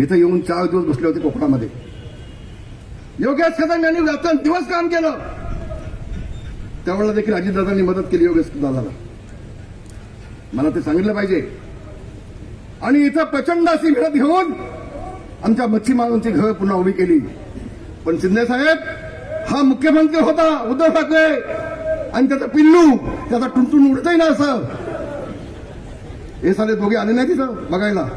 इथं येऊन चार दिवस बसले होते कोकणामध्ये. योगेश कदम यांनी रात्र दिवस काम केलं. त्यावेळेला देखील अजितदादांनी मदत केली योगेश दादाला. मला ते सांगितलं पाहिजे. आणि इथं प्रचंड अशी मिळत घेऊन आमच्या मच्छीमारांची घरं पुन्हा उभी केली. पण शिंदे साहेब हा मुख्यमंत्री होता उद्धव ठाकरे. आणि त्याचा पिल्लू त्याचा टुनटुन उडतही ना असं हे साले दोघे आले नाही तिथं बघायला.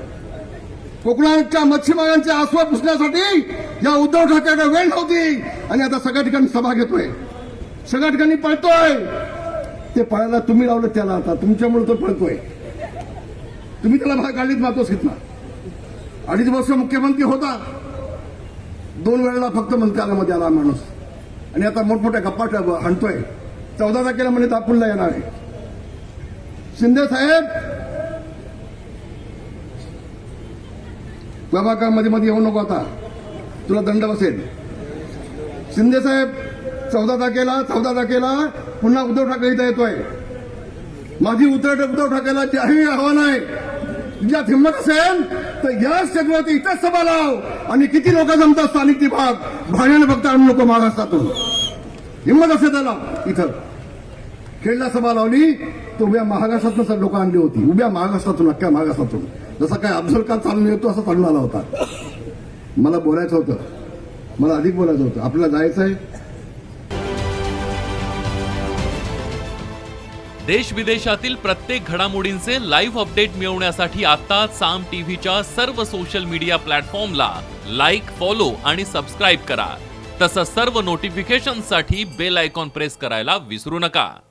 कोकणाच्या मच्छीमारांचे आसवा पुसण्यासाठी या उद्धव ठाकरेकडे वेळ नव्हती. आणि आता सगळ्या ठिकाणी सभा घेतोय. सगळ्या ठिकाणी पळतोय. ते पळायला तुम्ही लावलं त्याला आता. तुमच्यामुळे तो पळतोय. तुम्ही त्याला भाग गाडीत मातोस घेतला. अडीच वर्ष मुख्यमंत्री होता. दोन वेळेला फक्त मंत्रालयामध्ये आला माणूस. आणि आता मोठमोठ्या गप्पा आणतोय. हाणतोय चौदा तारखेला म्हणे दापूरला येणार आहे. शिंदे साहेब प्रभाकरमध्ये मध्ये येऊ नको आता? तुला दंड बसेल. शिंदे साहेब चौदा तारखेला चौदा तारखेला पुन्हा उद्धव ठाकरे इथं येतोय. माझी उतर उद्धव ठाकरेला जाहीर आव्हान आहे. तुझ्यात हिंमत असेल तर या क्षेत्रात इथंच सभा लाव. आणि किती लोक जमतात स्थानिक विभाग? भाड्याने फक्त आणून नको महाराष्ट्रातून हिंमत असेल त्याला. इथं. खेळला सभा लावली तर उभ्या महाराष्ट्रातून लोक आणली होती. उभ्या महाराष्ट्रातून अख्ख्या महाराष्ट्रातून. जसा काय अफजल खान चालून येतो असं चालून आला होता. मला बोलायचं होतं. मला अधिक बोलायचं होतं. आपल्याला जायचं आहे. देश विदेशातील प्रत्येक घडामोडींचे लाईव्ह अपडेट मिळवण्यासाठी आता साम टीव्हीच्या सर्व सोशल मीडिया प्लॅटफॉर्मला लाईक फॉलो आणि सबस्क्राईब करा. तसंच सर्व नोटिफिकेशनसाठी बेल आयकॉन प्रेस करायला विसरू नका.